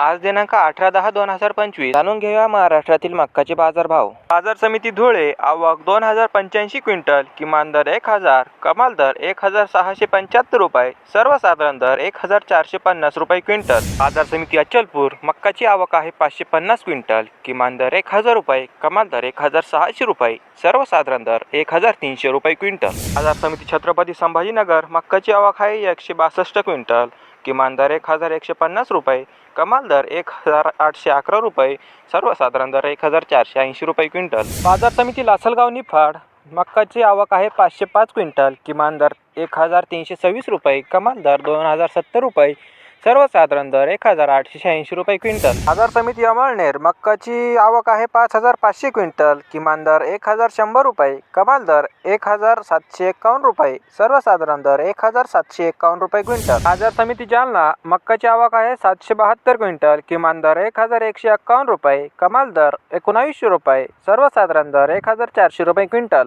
आज दिनांक अठरा दहा दोन हजार पंचवीस. जाणून घेऊया महाराष्ट्रातील मक्काचे बाजारभाव. बाजार समिती धुळे आवक दोन हजार पंच्याऐंशी क्विंटल किमान दर एक हजार कमाल दर एक हजार सहाशे पंच्याहत्तर रुपये सर्वसाधारण दर एक हजार चारशे पन्नास रुपये क्विंटल. बाजार समिती अचलपूर मक्काची आवक आहे पाचशे पन्नास क्विंटल किमान दर एक हजार रुपये कमाल दर एक हजार सहाशे रुपये सर्वसाधारण दर एक हजार तीनशे रुपये क्विंटल. बाजार समिती छत्रपती संभाजीनगर मक्काची आवक आहे एकशे बासष्ट क्विंटल किमान दर एक हजार एकशे पन्नास रुपये कमाल दर एक हजार आठशे अकरा रुपये सर्वसाधारण दर एक हजार चारशे ऐंशी रुपये क्विंटल. बाजार समिती लासलगाव निफाड मक्काची आवक आहे पाचशे पाच क्विंटल किमान दर एक हजार तीनशे सव्वीस रुपये कमाल दर दोन हजार सत्तर रुपये सर्वसाधारण दर एक हजार आठशे शहाऐंशी रुपये क्विंटल. बाजार समिती अमळनेर मक्काची आवक आहे पाच हजार पाचशे क्विंटल. किमान दर एक हजार शंभर रुपये कमाल दर एक हजार सातशे एकावन्न रुपये सर्वसाधारण दर एक हजार सातशे एकावन्न रुपये क्विंटल. बाजार समिती जालना मक्काची आवक आहे सातशे बहात्तर क्विंटल. किमान दर एक हजार एकशे एक्कावन्न रुपये कमाल दर एकोणावीसशे रुपये सर्वसाधारण दर एक हजार चारशे रुपये क्विंटल.